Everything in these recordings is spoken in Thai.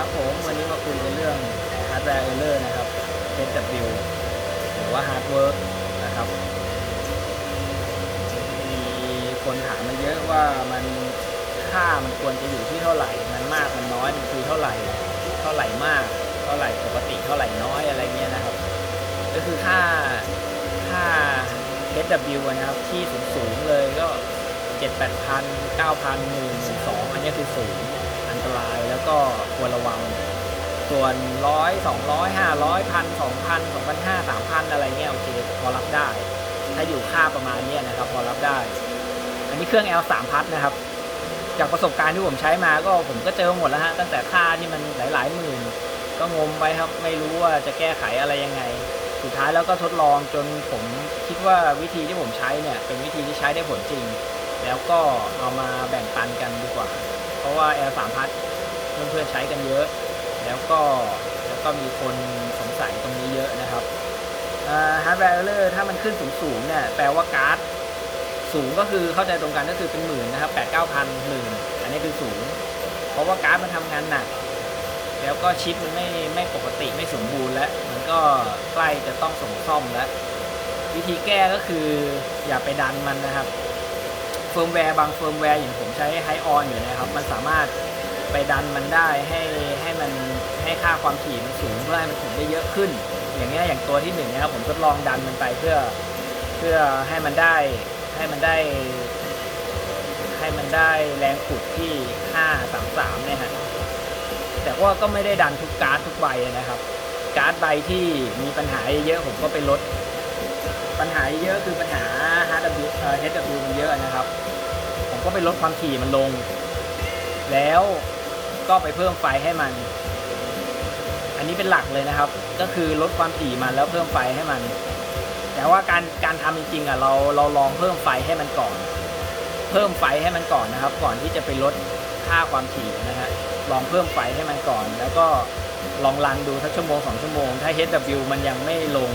ครับผมวันนี้มาคุยกันเรื่อง hardware error นะครับ HW หรือว่า hard work นะครับมีคนถามมาเยอะว่ามันค่ามันควรจะอยู่ที่เท่าไหร่ มันมากมันน้อยมันคือเท่าไหร่ เท่าไหร่มาก เท่าไหร่ปกติเท่าไหร่น้อยอะไรเงี้ยนะครับ ก็คือค่าค่า HW นะครับ ที่สูงสูงๆเลยก็เจ็ดแปดพันเก้าพันหมื่นสองอันนี้คือสูง นตรายแล้วก็ควรระวัง ส่วนร้อยสองร้อยห้าร้อยพันสองพันสองพันห้าสามพันอะไรเงี้ยโอเคพอรับได้ ถ้าอยู่ค่าประมาณเนี้ยนะครับพอรับได้ อันนี้เครื่อง L 3พัทนะครับ จากประสบการณ์ที่ผมใช้มาก็ผมก็เจอหมดแล้วฮะตั้งแต่ค่าที่มันหลายๆหมื่น ก็งมไปครับไม่รู้ว่าจะแก้ไขอะไรยังไง สุดท้ายแล้วก็ทดลองจนผมคิดว่าวิธีที่ผมใช้เนี่ยเป็นวิธีที่ใช้ได้ผลจริง แล้วก็เอามาแบ่งปันกันดีกว่า ราะว่า L 3พัทเพื่อนๆใช้กันเยอะ แล้วก็แล้วก็มีคนสงสัยตรงนี้เยอะนะครับฮาร์ดแวร์เลอร์ถ้ามันขึ้นสูงๆเนี่ยแปลว่าการ์ดสูงก็คือเข้าใจตรงกันก็คือเป็นหมื่นนะครับแปดเก้าพันหมื่นอันนี้คือสูง เพราะว่าการ์ดมันทำงานหนัก แล้วก็ชิปมันไม่ไม่ปกติไม่สมบูรณ์แล้ว มันก็ใกล้จะต้องส่งซ่อมแล้ว วิธีแก้ก็คืออย่าไปดันมันนะครับ เฟิร์มแวร์บางเฟิร์มแวร์อย่างผมใช้ไฮออนอยู่นะครับ มันสามารถไปดันมันได้ให้ให้มันให้ค่าความถี่มันสูงเพื่อให้มันถึงได้เยอะขึ้น อย่างเงี้ยอย่างตัวที่หนึ่งนะครับผมทดลองดันมันไปเพื่อเพื่อให้มันได้ให้มันได้ ให้มันได้แรงขุดที่ 533 เนี่ยฮะแต่ว่าก็ไม่ได้ดันทุกการ์ดทุกใบนะครับ การ์ดใบที่มีปัญหาเยอะผมก็ไปลด ปัญหาเยอะคือปัญหา HW เอ่อ HW มันเยอะนะครับ ผมก็ไปลดความถี่มันลง แล้วก็ไปเพิ่มไฟให้มัน อันนี้เป็นหลักเลยนะครับ ก็คือลดความถี่มันแล้วเพิ่มไฟให้มัน แต่ว่าการการทำจริงๆอะเราเราลองเพิ่มไฟให้มันก่อน เพิ่มไฟให้มันก่อนนะครับ ก่อนที่จะไปลดค่าความถี่นะฮะลองเพิ่มไฟให้มันก่อน แล้วก็ลองรันดูสักชั่วโมงสองชั่วโมง ถ้า HW มันยังไม่ลง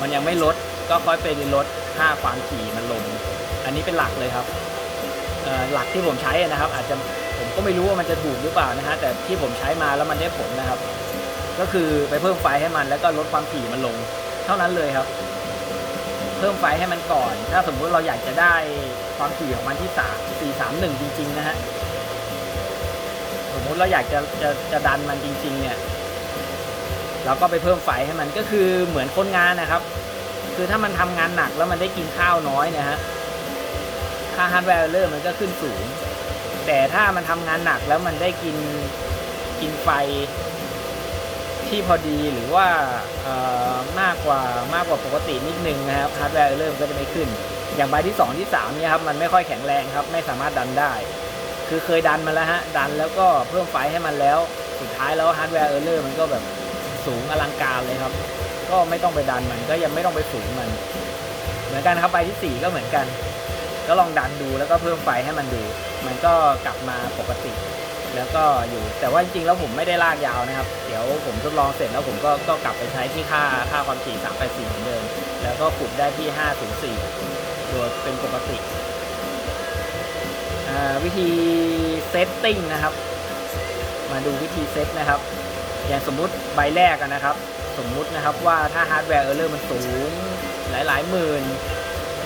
มันยังไม่ลดก็ค่อยไปลด ค่าความถี่มันลง อันนี้เป็นหลักเลยครับหลักที่ผมใช้นะครับ อาจจะผมก็ไม่รู้ว่ามันจะถูกหรือเปล่านะฮะแต่ที่ผมใช้มาแล้วมันได้ผลนะครับ ก็คือไปเพิ่มไฟให้มันแล้วก็ลดความถี่มันลง เท่านั้นเลยครับ เพิ่มไฟให้มันก่อน ถ้าสมมุติเราอยากจะได้ความถี่ของมันที่สามสี่สามหนึ่งจริง ๆ นะฮะสมมุติเราอยากจะจะจะดันมันจริง ๆ เนี่ยเราก็ไปเพิ่มไฟให้มันก็คือเหมือนคนงานนะครับ คือถ้ามันทำงานหนักแล้วมันได้กินข้าวน้อยเนะฮะค่าฮาร์ดแวร์เลอร์มันก็ขึ้นสูง แต่ถ้ามันทำงานหนักแล้วมันได้กินกินไฟที่พอดีหรือว่าเอ่อมากกว่ามากกว่าปกตินิดนึงนะครับฮาร์ดแวร์เริ่มก็จะไม่ขึ้น อย่างใบที่ 2 ที่3เนี่ยครับมันไม่ค่อยแข็งแรงครับ ไม่สามารถดันได้ คือเคยดันมาแล้วฮะ ดันแล้วก็เพิ่มไฟให้มันแล้ว สุดท้ายแล้วฮาร์ดแวร์เออร์เลอร์มันก็แบบสูงอลังการเลยครับ ก็ไม่ต้องไปดันมันก็ยังไม่ต้องไปฝืนมัน เหมือนกันครับใบที่ 4 ก็เหมือนกัน ก็ลองดันดูแล้วก็เพิ่มไฟให้มันดู มันก็กลับมาปกติ แล้วก็อยู่แต่ว่าจริงๆแล้วผมไม่ได้ลากยาวนะครับ เดี๋ยวผมทดลองเสร็จแล้วผมก็ก็กลับไปใช้ที่ค่าค่าความถี่384เหมือนเดิมแล้วก็ขุดได้ที่504โดยเป็นปกติวิธีเซตติ้งนะครับ มาดูวิธีเซตนะครับ อย่างสมมุติใบแรกนะครับ สมมุตินะครับว่าถ้าฮาร์ดแวร์เออร์เลอร์มันสูงหลายๆหมื่น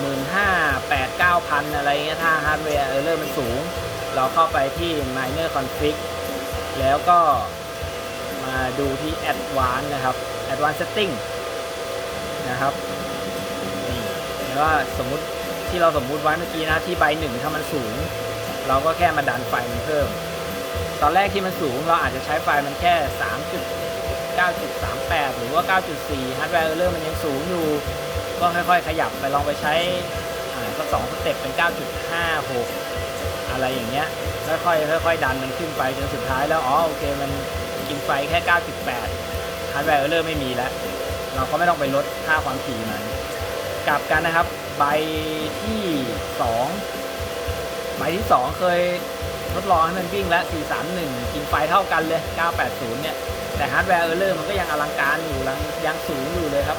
หมื่นห้าแปดเก้าพันอะไรเงี้ยถ้าฮาร์ดแวร์เออร์เลอร์มันสูง เราเข้าไปที่ minor config แล้วก็มาดูที่ advanced นะครับ advanced setting นะครับนี่แล้วสมมุติที่เราสมมุติไว้เมื่อกี้นะที่ใบหนึ่งถ้ามันสูง เราก็แค่มาดันไฟมันเพิ่ม ตอนแรกที่มันสูงเราอาจจะใช้ไฟมันแค่ 9.38 หรือว่า 9.4 ฮาร์ดแวร์เออร์มันยังสูงอยู่ ก็ค่อยๆ ขยับไปลองไปใช้อ่าสักสองสเต็ปเป็น 9.56 อะไรอย่างเงี้ย ค่อยๆ ค่อยๆ ดันมันขึ้นไปจนสุดท้ายแล้ว อ๋อ โอเค มันกินไฟแค่ 9.8 ฮาร์ดแวร์เออร์เลอร์ไม่มีแล้ว เราก็ไม่ต้องไปลดค่าความถี่มัน กลับกันนะครับ ใบที่ 2 ใบที่ 2 เคยทดลองให้มันวิ่งแล้ว 431 กินไฟเท่ากันเลย 980 เนี่ย แต่ฮาร์ดแวร์เออร์เลอร์มันก็ยังอลังการอยู่ยังยังสูงอยู่เลยครับ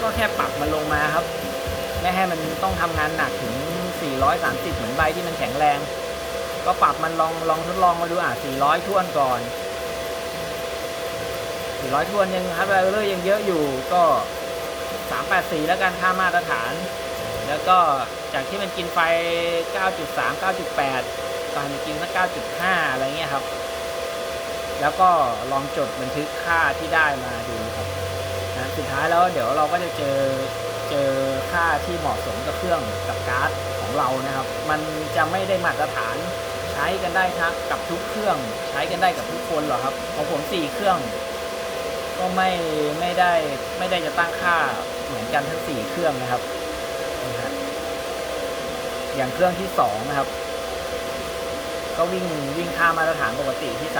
ก็แค่ปรับมันลงมาครับ ไม่ให้มันต้องทำงานหนักถึง 430 เหมือนใบที่มันแข็งแรง ก็ปรับมันลองลองทดลองมาดูอะ 400 ท่วนก่อน 400ทวนยังฮาร์ดแวร์เลอร์ยังเยอะอยู่ก็ 384 แล้วกันค่ามาตรฐาน แล้วก็จากที่มันกินไฟ 9.3 9.8ก็ให้กินสัก9.5 อะไรเงี้ยครับ แล้วก็ลองจดบันทึกค่าที่ได้มาดูครับนะสุดท้ายแล้วเดี๋ยวเราก็จะเจอเจอค่าที่เหมาะสมกับเครื่องกับการ์ดของเรานะครับ มันจะไม่ได้มาตรฐานใช้กันได้ทั้งกับทุกเครื่อง ใช้กันได้กับทุกคนหรอกครับของผมสี่เครื่อง ก็ไม่ไม่ได้ไม่ได้จะตั้งค่าเหมือนกันทั้งสี่เครื่องนะครับ อย่างเครื่องที่สองนะครับ ก็วิ่งวิ่งค่ามาตรฐานปกติที่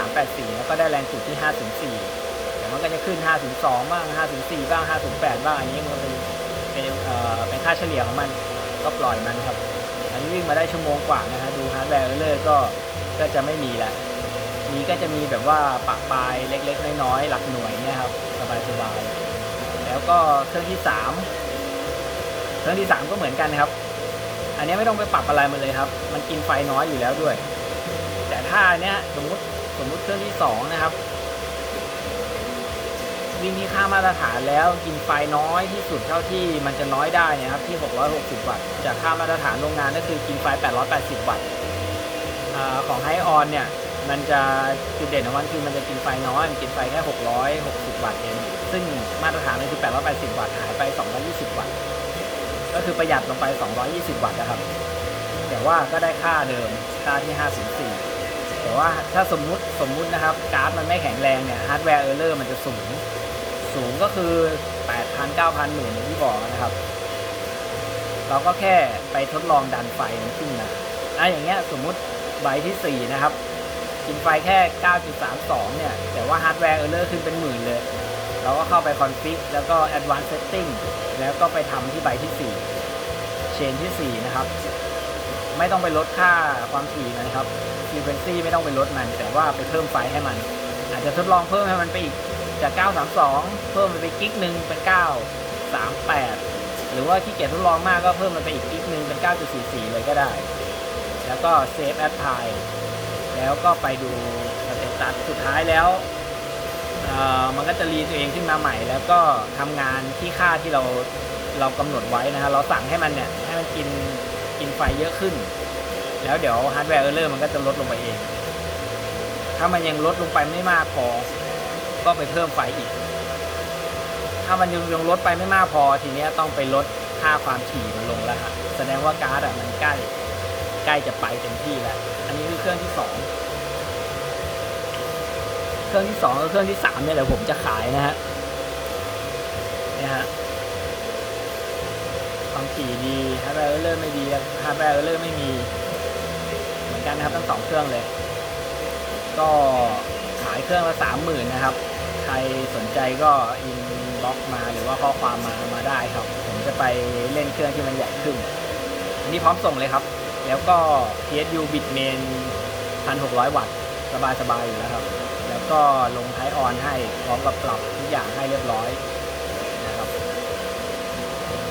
384 แล้วก็ได้แรงจุดที่ 504เดี๋ยวมันก็จะขึ้น 502 บ้าง 504 บ้าง 508 บ้างอันนี้มันเป็นเป็นเอ่อเป็นค่าเฉลี่ยของมันก็ปล่อยมันครับ อันนี้วิ่งมาได้ชั่วโมงกว่านะฮะดูฮาร์ดแวร์เลยก็ก็จะไม่มีละมีก็จะมีแบบว่าปะปลายเล็กๆ น้อยๆ หลักหน่วยเนี่ยครับสบายๆแล้วก็เครื่องที่ 3 เครื่องที่ 3 ก็เหมือนกันนะครับ อันนี้ไม่ต้องไปปรับอะไรมันเลยครับ มันกินไฟน้อยอยู่แล้วด้วย แต่ถ้าเนี้ยสมมติสมมติเครื่องที่สองนะครับ วิ่งที่ค่ามาตรฐานแล้วกินไฟน้อยที่สุดเท่าที่มันจะน้อยได้นะครับที่ 660 วัตต์จากค่ามาตรฐานโรงงานก็คือกินไฟ 880 วัตต์ของไฮออนเนี่ยมันจะจุดเด่นของมันคือมันจะกินไฟน้อย มันกินไฟแค่ 660 วัตต์เอง ซึ่งมาตรฐานมันคือ 880 วัตต์หายไป 220 วัตต์ ก็คือประหยัดลงไป 220 วัตต์นะครับ แต่ว่าก็ได้ค่าเดิม ค่าที่ 504 แต่ว่าถ้าสมมุติสมมุตินะครับการ์ดมันไม่แข็งแรงเนี่ยฮาร์ดแวร์เออร์เลอร์มันจะสูง สูงก็คือ 8,000 9,000หมื่นอย่างที่บอกนะครับ เราก็แค่ไปทดลองดันไฟมันขึ้นมาอะอย่างเงี้ยสมมุติใบที่ 4 นะครับกินไฟแค่ 9.32 เนี่ย แต่ว่าฮาร์ดแวร์เออร์เลอร์ขึ้นเป็นหมื่นเลย เราก็เข้าไปคอนฟิกแล้วก็ Advanced Setting แล้วก็ไปทำที่ใบที่ 4 เชนที่ 4 นะครับ ไม่ต้องไปลดค่าความถี่มันครับ frequency ไม่ต้องไปลดมัน แต่ว่าไปเพิ่มไฟให้มัน อาจจะทดลองเพิ่มให้มันไปอีกจาก 932 เพิ่มมันไปกิกหนึ่งเป็น 938 หรือว่าที่เกียจทดลองมากก็เพิ่มมันไปอีกกิกหนึ่งเป็น 9.44 เลยก็ได้ แล้วก็ save as time แล้วก็ไปดูสเตตัสสุดท้ายแล้วมันก็จะรีตัวเองขึ้นมาใหม่ แล้วก็ทำงานที่ค่าที่เราเรากำหนดไว้นะฮะเราสั่งให้มันเนี่ยให้มันกิน กินไฟเยอะขึ้น แล้วเดี๋ยวฮาร์ดแวร์เออร์เลอร์มันก็จะลดลงไปเอง ถ้ามันยังลดลงไปไม่มากพอ ก็ไปเพิ่มไฟอีก ถ้ามันยังยังลดไปไม่มากพอ ทีนี้ต้องไปลดค่าความถี่มันลงแล้วฮะแสดงว่าการ์ดอะมันใกล้ใกล้จะไปเต็มที่แล้ว อันนี้คือเครื่องที่สองเครื่องที่สองกับเครื่องที่สามเนี่ยเดี๋ยวผมจะขายนะฮะเนี่ยฮะความถี่ดีฮาร์ดแวร์เออร์เลอร์ไม่ แวร์เออร์เลอร์ไม่มี เหมือนกันนะครับทั้งสองเครื่องเลย ก็ขายเครื่องละสามหมื่นนะครับ ใครสนใจก็อินบ็อกมาหรือว่าข้อความมามาได้ครับ ผมจะไปเล่นเครื่องที่มันใหญ่ขึ้นอันนี้พร้อมส่งเลยครับ แล้วก็ PSU Bitmain 1600 วัตต์สบายๆอยู่แล้วครับ แล้วก็ลงไทออนให้พร้อมกับปรับทุกอย่างให้เรียบร้อยนะครับ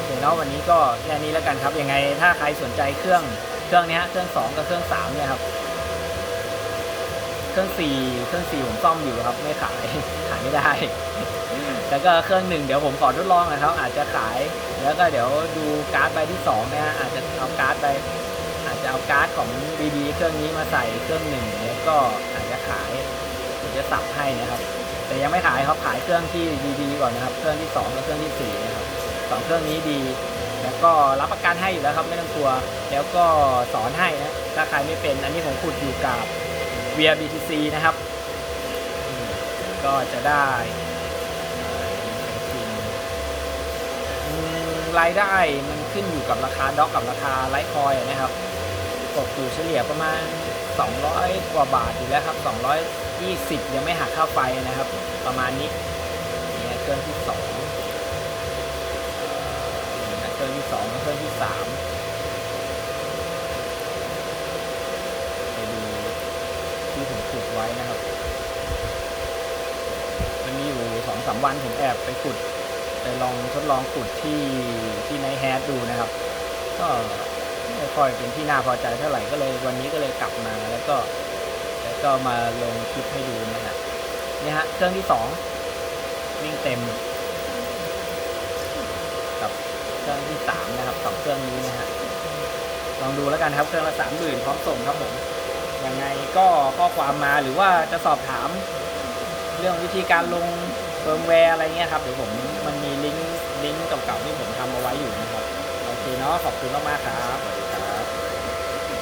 เดี๋ยวเนาะวันนี้ก็แค่นี้แล้วกันครับยังไงถ้าใครสนใจเครื่องเครื่องนี้เครื่อง 2 กับเครื่อง3เนี่ยครับเครื่อง 4 เครื่อง 4 ผมซ่อมอยู่ครับไม่ขายขายไม่ได้ แล้วก็เครื่องหนึ่งเดี๋ยวผมขอทดลองนะครับ อาจจะขายแล้วก็เดี๋ยวดูการ์ดใบที่2นะฮะอาจจะเอาการ์ดใบอาจจะเอาการ์ดของดีๆเครื่องนี้มาใส่เครื่องหนึ่งแล้วก็อาจจะขายผมจะสับให้นะครับ แต่ยังไม่ขายครับขายเครื่องที่ดีๆก่อนนะครับ เครื่องที่2กับเครื่องที่สี่นะครับ สองเครื่องนี้ดี แล้วก็รับประกันให้อยู่แล้วครับไม่ต้องกลัว แล้วก็สอนให้นะถ้าใครไม่เป็นอันนี้ผมพูดอยู่กับเวียบีทีซีนะครับ ก็จะได้รายได้มันขึ้นอยู่กับราคาด็อกกับราคาไลท์คอยนะครับตกอยู่เฉลี่ยประมาณ 200 กว่าบาทอยู่แล้วครับ 220 ยังไม่หักค่าไฟนะครับ ประมาณนี้เนี่ยเครื่องที่2 องที่สองกับเครื่องที่สามไปดูที่ผมขุดไว้นะครับ มันมีอยู่สองสามวันผมแอบไปขุดไปลองทดลองขุดที่ที่ในแฮดดูนะครับ ก็ไม่ค่อยเป็นที่น่าพอใจเท่าไหร่ก็เลยวันนี้ก็เลยกลับมาแล้วก็แล้วก็มาลงคลิปให้ดูนะฮะนี่ฮะเครื่องที่สองวิ่งเต็มกับ เครื่องที่สามนะครับสองเครื่องนี้นะฮะลองดูแล้วกันครับเครื่องละสามหมื่นพร้อมส่งครับผมยังไงก็ข้อความมาหรือว่าจะสอบถาม เรื่องวิธีการลงเฟิร์มแวร์อะไรเงี้ยครับเดี๋ยวผมมันมีลิงก์ลิงก์เก่าๆที่ผมทำเอาไว้อยู่นะครับโอเคเนาะขอบคุณมากๆครับ